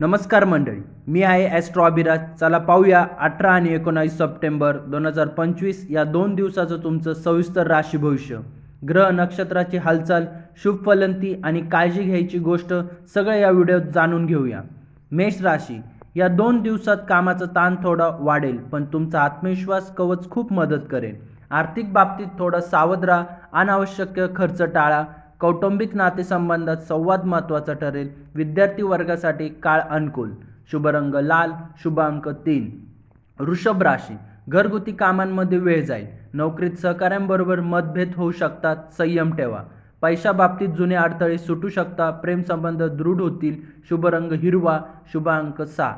नमस्कार मंडळी मी आहे ॲस्ट्रॉबिराज चला पाहूया अठरा आणि एकोणावीस सप्टेंबर दोन हजार पंचवीस या दोन दिवसाचं तुमचं सविस्तर राशी भविष्य. ग्रह नक्षत्राची हालचाल शुभ फलंती आणि काळजी घ्यायची गोष्ट सगळं या व्हिडिओत जाणून घेऊया. मेष राशी या दोन दिवसात कामाचा ताण थोडा वाढेल पण तुमचा आत्मविश्वास कवच खूप मदत करेल. आर्थिक बाबतीत थोडं सावध राहा अनावश्यक खर्च टाळा कौटुंबिक नातेसंबंधात संवाद महत्त्वाचा ठरेल. विद्यार्थी वर्गासाठी काळ अनुकूल. शुभ रंग लाल शुभ अंक तीन. वृषभ राशी. घरगुती कामांमध्ये वेळ जाईल. नोकरीत सहकाऱ्यांबरोबर मतभेद होऊ शकतात. संयम ठेवा. पैशाबाबतीत जुने अडथळे सुटू शकता प्रेमसंबंध दृढ होतील. शुभ रंग हिरवा शुभ अंक सहा.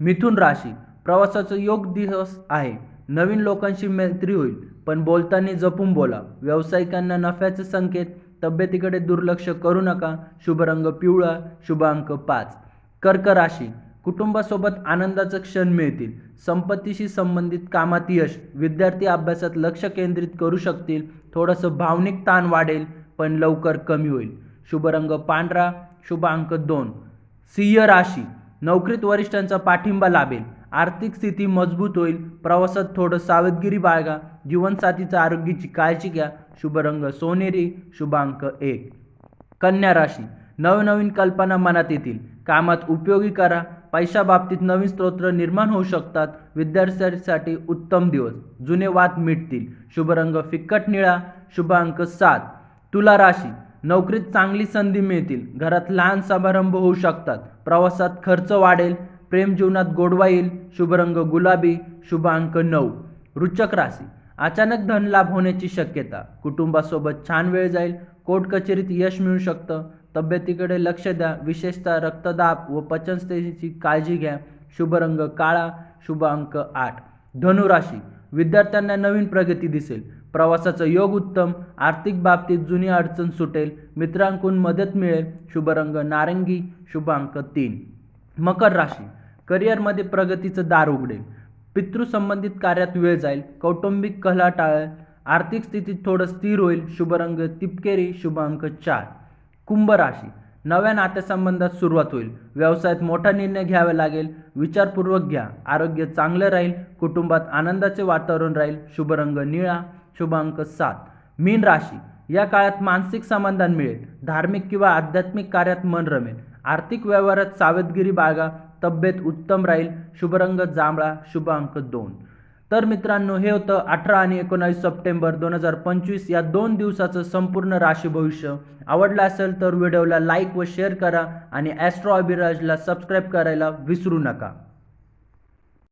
मिथुन राशी. प्रवासाचा योग दिवस आहे. नवीन लोकांशी मैत्री होईल. पण बोलताना जपून बोला. व्यावसायिकांना नफ्याचे संकेत तब्येतीकडे दुर्लक्ष करू नका. शुभ रंग पिवळा शुभ अंक पाच. कर्क राशी. कुटुंबासोबत आनंदाचे क्षण मिळतील. संपत्तीशी संबंधित कामात यश. विद्यार्थी अभ्यासात लक्ष केंद्रित करू शकतील. थोडंसं भावनिक ताण वाढेल पण लवकर कमी होईल. शुभ रंग पांढरा शुभ अंक दोन. सिंह राशी. नोकरीत वरिष्ठांचा पाठिंबा लाभेल. आर्थिक स्थिती मजबूत होईल. प्रवासात थोडं सावधगिरी बाळगा. जीवनसाथीच्या आरोग्याची काळजी घ्या. शुभरंग. सोनेरी शुभांक एक. कन्या राशी. नवनवीन कल्पना मनात येतील. कामात उपयोगी करा. पैशाबाबतीत नवीन स्तोत्र निर्माण होऊ शकतात. विद्यार्थ्यांसाठी उत्तम दिवस. जुने वाद मिटतील. शुभरंग फिक्कट निळा. शुभांक सात. तुला राशी. नोकरीत चांगली संधी मिळतील. घरात लहान समारंभ होऊ शकतात. प्रवासात खर्च वाढेल. प्रेम जीवनात गोडवा येईल शुभ रंग गुलाबी शुभ अंक नऊ. रुचक राशी. अचानक धनलाभ होण्याची शक्यता. कुटुंबासोबत छान वेळ जाईल कोर्ट कचेरीत यश मिळू शकतं. तब्येतीकडे लक्ष द्या विशेषतः रक्तदाब व पचनस्थेची काळजी घ्या. शुभ रंग काळा शुभ अंक आठ. धनुराशी. विद्यार्थ्यांना नवीन प्रगती दिसेल. प्रवासाचा योग उत्तम आर्थिक बाबतीत जुनी अडचण सुटेल मित्रांकडून मदत मिळेल. शुभ रंग नारंगी शुभ अंक तीन. मकर राशी. करिअरमध्ये प्रगतीचं दार उघडेल. पितृसंबंधित कार्यात वेळ जाईल. कौटुंबिक कला टाळेल. आर्थिक स्थितीत थोडं स्थिर होईल. शुभरंग तिपकेरी शुभ अंक चार. कुंभ राशी. नव्या नात्यासंबंधात सुरुवात होईल. व्यवसायात मोठा निर्णय घ्यावा लागेल. विचारपूर्वक घ्या. आरोग्य चांगलं राहील. कुटुंबात आनंदाचे वातावरण राहील. शुभरंग निळा. शुभ अंक सात. मीन राशी. या काळात मानसिक समाधान मिळेल. धार्मिक किंवा आध्यात्मिक कार्यात मन रमेल. आर्थिक व्यवहारात सावधगिरी बाळगा. तब्येत उत्तम राहील. शुभरंग जांभळा शुभ अंक दोन. तर मित्रांनो हे होतं अठरा आणि एकोणावीस सप्टेंबर दोन हजार पंचवीस. या दोन दिवसाचं संपूर्ण राशी भविष्य. आवडलं असेल तर व्हिडिओला लाईक व शेअर करा आणि ॲस्ट्रो अभिराजला सबस्क्राईब करायला विसरू नका.